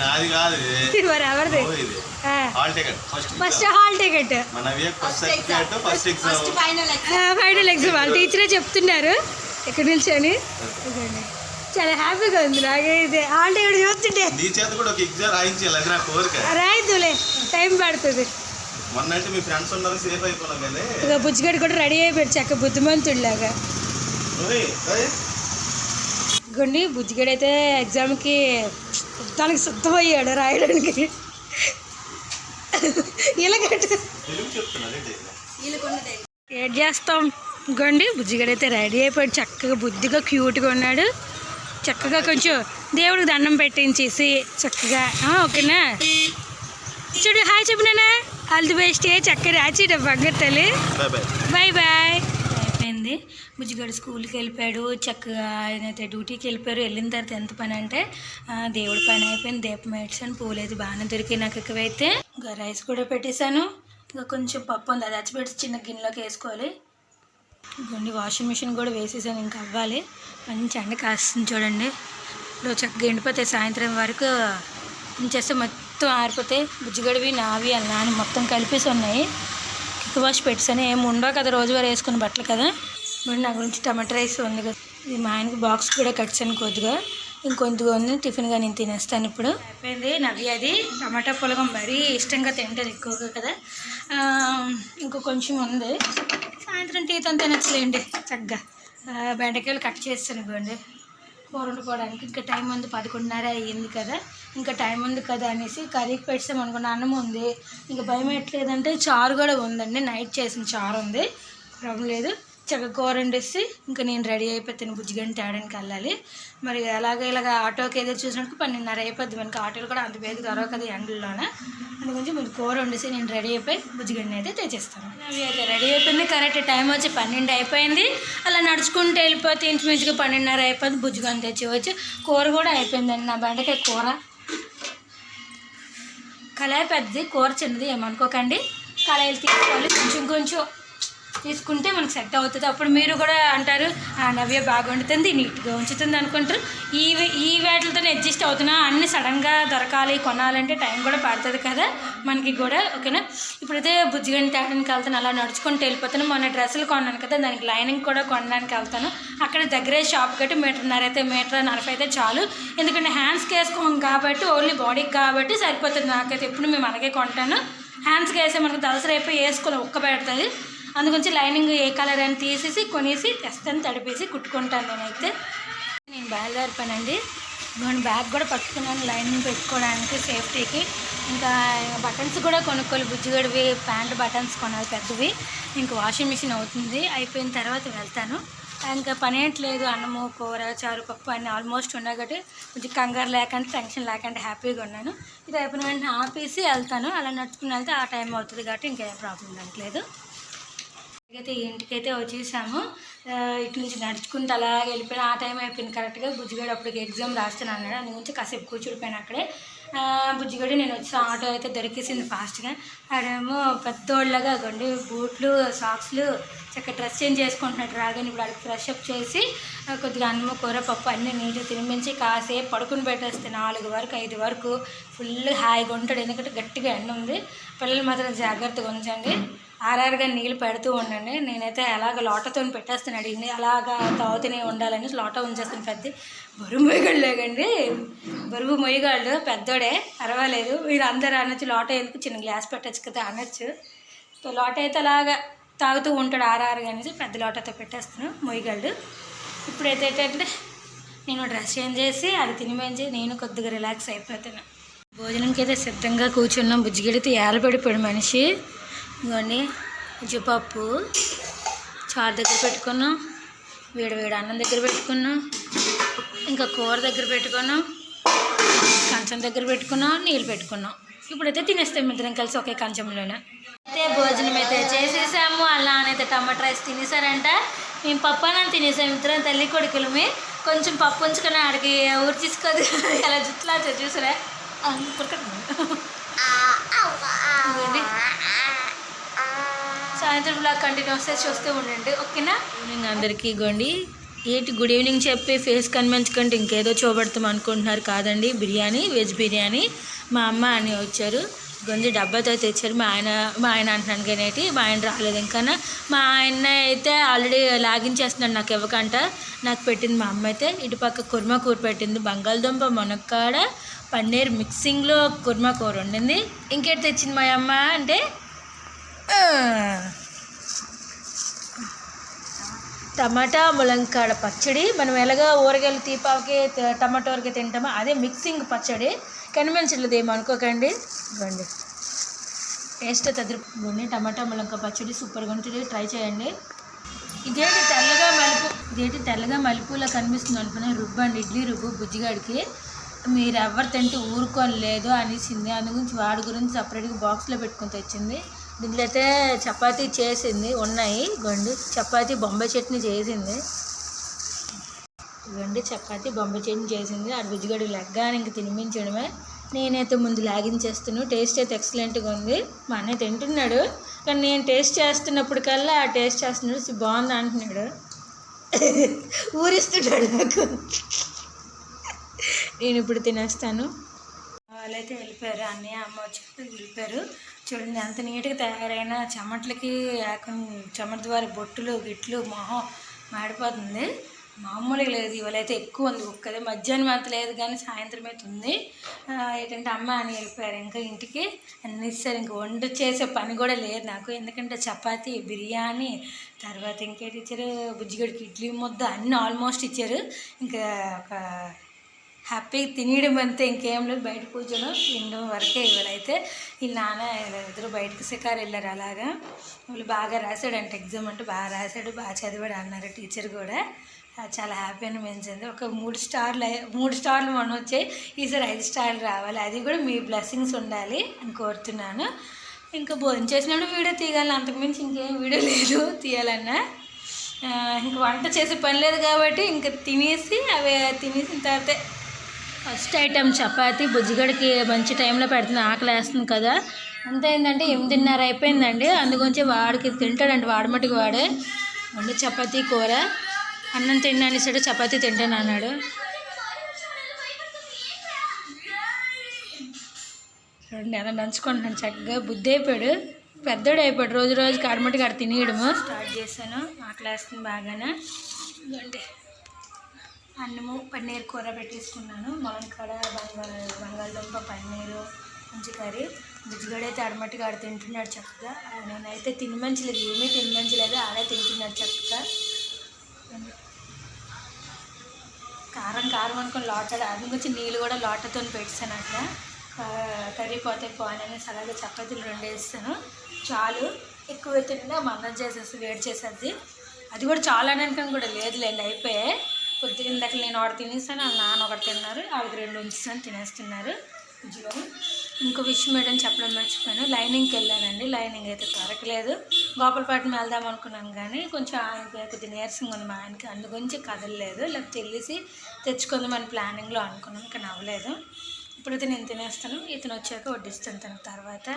నాది కాదు ఇది. మరి ఎవరిది? ఓ ఇది. Hall ticket first first hall ticket మన first certificate first exam final final exam వాళ్ళ టీచరే చెప్తున్నారు. ఇక్కడ నిల్చొని. చాలా హ్యాపీగా ఉంది. నాకే ఇది హాల్ టికెట్ చూస్తుంటే. నీ చేత కూడా ఒక ఎగ్జామ్ రాయించాలి. నా కోరిక. రాయిద్దులే. టైం పడుతుంది. మొన్న అంటే మీ ఫ్రెండ్స్ ఉన్నారు సేఫ్ అయిపోయినాం ఇక బుజ్జిగడ్డ కూడా రెడీ అయిపోయాడు చక్క బుద్ధిమంతుడిలాగా. గుండి బుజ్జిగడైతే ఎగ్జామ్కి దానికి సిద్ధమయ్యాడు రాయడానికి. ఏం చేస్తాం? గండి బుజ్జిగడైతే రెడీ అయిపోయాడు. చక్కగా బుద్ధిగా క్యూట్గా ఉన్నాడు. చక్కగా కొంచెం దేవుడికి దండం పెట్టించేసి చక్కగా ఓకేనా? చూడు హాయ్ చెప్పినానా ఆల్ ది బెస్ట్. చక్కగా రాచిట బంగారు తల్లి. Bye bye. అయిపోయింది. బుజ్జిగాడు స్కూల్కి వెళ్ళిపోయాడు. చక్కగా ఆయనైతే డ్యూటీకి వెళ్ళిపోయారు వెళ్ళిన తర్వాత ఎంత పని అంటే దేవుడి పని అయిపోయింది. దీపం వేసాను పూలు అయితే బాగానే దొరికాయి నాకు ఎక్కువైతే ఇంకా రైస్ కూడా పెట్టేశాను. ఇంకా కొంచెం పప్పు ఉంది. అది అచ్చిపెట్టి చిన్న గిన్నెలోకి వేసుకోవాలి. ఇదిగోండి వాషింగ్ మిషన్ కూడా వేసేసాను. ఇంకా అవ్వాలి. మంచి ఎండ కాస్తుంది చూడండి. ఇప్పుడు చక్కగా ఎండిపోతాయి సాయంత్రం వరకు ఉంచేస్తే మొత్తం ఆరిపోతాయి బుజ్జిగడివి నావి అలా నాని మొత్తం కలిపేసి ఉన్నాయి. కిక్ వాష్ అని ఏమి ఉండవు కదా రోజువారీ వేసుకున్న బట్టలు కదా. ఇప్పుడు నా గురించి టమాటా రైస్ ఉంది కదా. ఇది మా ఆయనకి బాక్స్ కూడా కట్టాను కొద్దిగా. ఇంకొద్దిగా ఉంది టిఫిన్గా నేను తినేస్తాను ఇప్పుడు. అయిపోయింది నవ్వి అది. టమాటా పొలగం మరీ ఇష్టంగా తింటుంది ఎక్కువగా కదా. ఇంకో కొంచెం ఉంది. సాయంత్రం టీతో తినచ్చలేండి తినచ్చులేండి చక్కగా. బెండకాయలు కట్ చేస్తాను ఇవ్వండి కూర వండుకోవడానికి ఇంకా టైం ఉంది పదకొండున్నర అయ్యింది కదా. ఇంకా టైం ఉంది కదా అనేసి కర్రీకి పెట్టాం అనుకున్న అన్నం ఉంది. ఇంకా భయం ఎట్లేదంటే చారు కూడా ఉందండి నైట్ చేసిన చారు ఉంది. ప్రాబ్లం లేదు. చక్కగా కూర వండేసి ఇంకా నేను రెడీ అయిపోతాను బుజ్జిగంట తేడానికి వెళ్ళాలి. మరి అలాగే ఇలాగ ఆటోకి ఏదో చూసినట్టు పన్నెండున్నర అయిపోద్ది. మనకి ఆటోలు కూడా అంత బేగ దొరకదు కదా ఎండల్లోనే. అందుగురించి మీరు కూర వండేసి నేను రెడీ అయిపోయి బుజ్జిగండిని అయితే తెచ్చేస్తాను. అవి అయితే రెడీ అయిపోయింది. కరెక్ట్ టైం వచ్చి పన్నెండు అయిపోయింది. అలా నడుచుకుంటూ వెళ్ళిపోతే ఇంచుమించుగా పన్నెండున్నర అయిపోయింది బుజ్జిగండి తెచ్చేవచ్చు కూర కూడా అయిపోయిందండి. నా బెండకాయ కూర. కళాయి పెద్దది కూర చిన్నది ఏమనుకోకండి. కళాయిలు తీసుకోవాలి. కొంచెం కొంచెం. తీసుకుంటే మనకు సెట్ అవుతుంది. అప్పుడు మీరు కూడా అంటారు ఆ నవ్య బాగా వండుతుంది నీట్గా ఉంచుతుంది అనుకుంటారు. ఈ ఈ వేటలతో అడ్జస్ట్ అవుతున్నా అన్ని సడన్గా దొరకాలి కొనాలంటే టైం కూడా పడుతుంది కదా మనకి కూడా ఓకేనా? ఇప్పుడైతే బుజ్జిగండి తేడానికి వెళ్తాను అలా నడుచుకుంటూ వెళ్ళిపోతాను. మొన్న డ్రెస్సులు కొన్నాను కదా దానికి లైనింగ్ కూడా కొనడానికి వెళ్తాను. అక్కడ దగ్గరే షాప్ కట్టి మీటర్న్నర అయితే మీటర్ నలభై అయితే చాలు. ఎందుకంటే హ్యాండ్స్కి వేసుకోం కాబట్టి ఓన్లీ బాడీకి కాబట్టి సరిపోతుంది. నాకైతే ఎప్పుడు మేము అలాగే కొంటాను. హ్యాండ్స్కి వేసే మనకు దలసరి అయిపోయి వేసుకొని ఉక్క పెడుతుంది. అందుగురించి లైనింగ్ ఏ కలర్ అని తీసేసి కొనేసి తెస్తాను తడిపేసి కుట్టుకుంటాను నేనైతే. నేను బయలుదేరిపోయానండి. నేను బ్యాగ్ కూడా పట్టుకున్నాను లైనింగ్ పెట్టుకోవడానికి సేఫ్టీకి. ఇంకా బటన్స్ కూడా కొనుక్కోవాలి. బుజ్జిగడివి ప్యాంట్ బటన్స్ కొనాలి పెద్దవి. ఇంకా వాషింగ్ మిషన్ అవుతుంది. అయిపోయిన తర్వాత వెళ్తాను. ఇంకా పని ఏంట్లేదు అన్నము కూర చారు పప్పు అన్నీ ఆల్మోస్ట్ ఉన్నాయి కాబట్టి కొంచెం కంగారు లేకుండా టెన్షన్ లేకుండా హ్యాపీగా ఉన్నాను. ఇది అయిపోయిన వెంటనే ఆపేసి వెళ్తాను. అలా నడుచుకుని వెళ్తే ఆ టైం అవుతుంది కాబట్టి ఇంకేం ప్రాబ్లం లేదు. అయితే ఇంటికైతే వచ్చేసాము. ఇటు నుంచి నడుచుకుంటూ అలా వెళ్ళిపోయిన ఆ టైం అయిపోయింది కరెక్ట్గా. బుజ్జిగాడు అప్పటికి ఎగ్జామ్ రాస్తాను అన్నాడు. అందు గురించి కాసేపు కూర్చుడిపోయాను అక్కడే. ఆ, బుజ్జిగాడు నేను వచ్చి ఆటో అయితే దొరికేసింది ఫాస్ట్గా. ఆడేమో పెద్దోళ్ళగా కొండి బూట్లు సాక్స్లు చక్కగా డ్రెస్ చేంజ్ చేసుకుంటున్నాడు రాగానే ఇప్పుడు అడిగి ఫ్రెష్ అప్ చేసి కొద్దిగా అన్నం కూర పప్పు అన్నీ నీట్గా తినిపించి కాసేపు పడుకుని పెట్టేస్తే నాలుగు వరకు ఐదు వరకు ఫుల్ హాయిగా ఉంటాడు. ఎందుకంటే గట్టిగా ఎండ ఉంది. పిల్లలు మాత్రం జాగ్రత్తగా ఉంచండి. ఆర్ఆర్గా నీళ్ళు పెడుతూ ఉండండి. నేనైతే అలాగ లోటతో పెట్టేస్తున్నాడు. ఇన్ని అలాగా తాగుతూనే ఉండాలని లోట ఉంచేస్తాను పెద్ద బరువు మొయ్యగాళ్ళు లేకండి. బరువు మొయ్యగాళ్ళు పెద్దోడే పర్వాలేదు. మీరు అందరు అనొచ్చు లోట ఎందుకు చిన్న గ్లాస్ పెట్టచ్చు కదా అనొచ్చు. లోట అయితే అలాగా తాగుతూ ఉంటాడు ఆర్ఆర్గా అనేసి పెద్ద లోటతో పెట్టేస్తాను మొయ్యగాళ్ళు ఇప్పుడైతే ఏంటంటే నేను డ్రెస్ చేంజ్ చేసి అది తినిపించి నేను కొద్దిగా రిలాక్స్ అయిపోతాను భోజనంకి అయితే సిద్ధంగా కూర్చున్నాం. బుజ్జిగడితే ఏలబడిపోయాడు మనిషి. ఇదిగోండి ఉజ్జుపప్పు చారు దగ్గర పెట్టుకున్నాం వేడి వేడి అన్నం దగ్గర పెట్టుకున్నాం ఇంకా కూర దగ్గర పెట్టుకున్నాం కంచం దగ్గర పెట్టుకున్నాం నీళ్ళు పెట్టుకున్నాం. ఇప్పుడైతే తినేస్తాం ఇద్దరం కలిసి ఒకే కంచంలోనే. అయితే భోజనం అయితే చేసేసాము అలా అయితే టమాటా రైస్ తినేసారంట మేము పప్పు అన్నం తినేసాము ఇద్దరం తల్లి కొడుకులమే. కొంచెం పప్పు ఉంచుకొని ఆడికి ఊరు తీసుకోదు ఎలా జుట్లా చూసారా. సాయంత్రం బ్లాగ్ కంటిన్యూ వస్తే చూస్తూ ఉండండి ఓకేనా? ఈవినింగ్ అందరికీ ఇగోండి. ఏంటి గుడ్ ఈవినింగ్ చెప్పి ఫేస్ కనిపించకంటే ఇంకేదో చూపెడతాం అనుకుంటున్నారు కాదండి. బిర్యానీ వెజ్ బిర్యానీ మా అమ్మ అని వచ్చారు. గొంజి డబ్బాతో తెచ్చారు. మా ఆయన మా ఆయన అంటున్నాను కానీ మా ఆయన రాలేదు. ఇంకా మా ఆయన అయితే ఆల్రెడీ లాగించేస్తున్నాడు నాకు ఇవ్వకంట. నాకు పెట్టింది మా అమ్మ అయితే. ఇటు పక్క కుర్మా కూర పెట్టింది. బంగాళదుంప మునక్కాడ పన్నీర్ మిక్సింగ్లో కుర్మా కూర వండింది. ఇంకేటి తెచ్చింది మా అమ్మ అంటే ఆ, టమాటా ములంకాడ పచ్చడి. మనం ఎలాగో ఊరగాయలు తీపాకి టమాటా వరకే తింటామో అదే మిక్సింగ్ పచ్చడి. కనిపించట్లేదు ఏమో అనుకోకండి. ఇవ్వండి. టేస్ట్ తదిరిపోండి టమాటా ములంక పచ్చడి సూపర్గా ఉంటుంది. ట్రై చేయండి. ఇదేంటి తెల్లగా మలుపు ఇదేంటి తెల్లగా మలుపులా కనిపిస్తుంది అనుకున్నా రుబ్బండి ఇడ్లీ రుబ్బు బుజ్జిగాడికి. మీరు ఎవరు తింటే ఊరుకోలేదు అనేసింది. అందు గురించి వాడి గురించి సపరేట్గా బాక్స్లో పెట్టుకొని తెచ్చింది. దీంట్లో అయితే చపాతీ చేసింది ఉన్నాయి. గండి చపాతీ బొంబాయి చట్నీ చేసింది. ఇవ్వండి చపాతీ బొంబాయి చట్నీ చేసింది. ఆ బుజ్జిగడి లెగ్గాని ఇంక తినిపించడమే. నేనైతే ముందు లాగించేస్తున్నాను టేస్ట్ అయితే ఎక్సలెంట్గా ఉంది. మా అన్నయ్య తింటున్నాడు. కానీ నేను టేస్ట్ చేస్తున్నప్పుడు కల్లా ఆ టేస్ట్ చేస్తున్నాడు. బాగుంది అంటున్నాడు. ఊరిస్తున్నాడు నాకు. నేను ఇప్పుడు తినేస్తాను. వాళ్ళైతే వెళ్ళిపోయారు. అన్నయ్య అమ్మ వచ్చి వెళ్ళిపోయారు. చూడండి ఎంత నీట్గా తయారైన చెమట్లకి చెమట ద్వారా బొట్టులు గిట్లు మొహం మాడిపోతుంది. మామూలుగా లేదు ఇవాళైతే ఎక్కువ ఉంది ఒక్కదే మధ్యాహ్నం అంత లేదు కానీ సాయంత్రం అయితే ఉంది. ఏంటంటే అమ్మ అని వెళ్ళిపోయారు ఇంకా ఇంటికి. అన్ని ఇస్తారు ఇంకా వంట చేసే పని కూడా లేదు నాకు. ఎందుకంటే చపాతీ బిర్యానీ తర్వాత ఇంకేటి ఇచ్చారు? బుజ్జిగడికి ఇడ్లీ ముద్ద అన్నీ ఆల్మోస్ట్ ఇచ్చారు. ఇంకా ఒక హ్యాపీగా తినేయడం అంతే ఇంకేం లేదు. బయట కూర్చొని తినడం వరకే ఇవాళైతే ఈ నాన్న ఇద్దరు బయటకు శికారు వెళ్ళారు అలాగా. వాళ్ళు బాగా రాశాడంట ఎగ్జామ్ అంటే బాగా రాశాడు బాగా చదివాడు అన్నారు టీచర్ కూడా. చాలా హ్యాపీ అని పెంచింది ఒక మూడు స్టార్లు మూడు స్టార్లు మనం వచ్చాయి. ఈసారి ఐదు స్టార్లు రావాలి. అది కూడా మీ బ్లెస్సింగ్స్ ఉండాలి అని కోరుతున్నాను. ఇంకా భోజనం చేసినప్పుడు వీడియో తీయాలి అంతకుమించి ఇంకేం వీడియో లేదు తీయాలన్నా. ఇంక వంట చేసే పని లేదు కాబట్టి ఇంకా తినేసి అవి తినేసిన తర్వాత ఫస్ట్ ఐటమ్ చపాతి బుజ్జిగడికి మంచి టైంలో పెడుతుంది ఆకలి వేస్తుంది కదా. అంత ఏంటంటే ఎనిమిదిన్నర అయిపోయిందండి. అందుగురించి వాడికి తింటాడండి వాడి మట్టుకు వాడే. వండి చపాతీ కూర. అన్నం తిన్నాను ఇస్తాడు చపాతీ తింటాను అన్నాడు. చూడండి ఎలా నంచుకుంటున్నాను చక్కగా బుద్ధి అయిపోయాడు. పెద్దోడు అయిపోయాడు రోజు రోజు కాడమట్టి కాడ తినేయడము. స్టార్ట్ చేశాను ఆకలేస్తుంది బాగానే. ఇదిగోండి. అన్నము పన్నీర్ కూర పెట్టేసుకున్నాను. మొలంకాడ బంగాళ బంగాళదుంప పన్నీరు మంచి కర్రీ. బుజ్జిగాడైతే అడమట్టుగా ఆడ తింటున్నాడు చక్కగా. ఆ, నేనైతే తినమంచలేదు ఏమీ తినమంచలేదు ఆడే తింటున్నాడు చక్కగా. కారం కారం అనుకుని లోట అది గురించి నీళ్ళు కూడా లోటతో పెట్టాను అట్లా కర్రీ పోతే పోననేసి అలాగే చపాతీలు రెండు వేస్తాను. చాలు. ఎక్కువ తిన్నా మందం చేసేసి వేడి చేసేది. అది కూడా చాలా అనుకుని కూడా లేదులేండి అయిపోయాయి. పొద్దున్న ఇందాక నేను ఒకటి తినేస్తాను వాళ్ళ నాన్న ఒకటి తిన్నారు ఆవిడ రెండు ఉంచుతాను తినేస్తున్నారు. ఉజ్జుగారు ఇంకో విషయం ఏంటని చెప్పడం మర్చిపోయాను. లైనింగ్కి వెళ్ళానండి. లైనింగ్ అయితే దొరకలేదు. గోపాలపట్నం వెళ్దాం అనుకున్నాను కానీ కొంచెం ఆయనకి కొద్దిగా నీరసంగా ఉంది. మా ఆయనకి అందు గురించి కదలలేదు. లేకపోతే వెళ్ళేసి తెచ్చుకుందామని ప్లానింగ్లో అనుకున్నాను కానీ అవ్వలేదు. ఇప్పుడైతే నేను తినేస్తాను. ఇతను వచ్చాక వడ్డిస్తాను తన తర్వాత.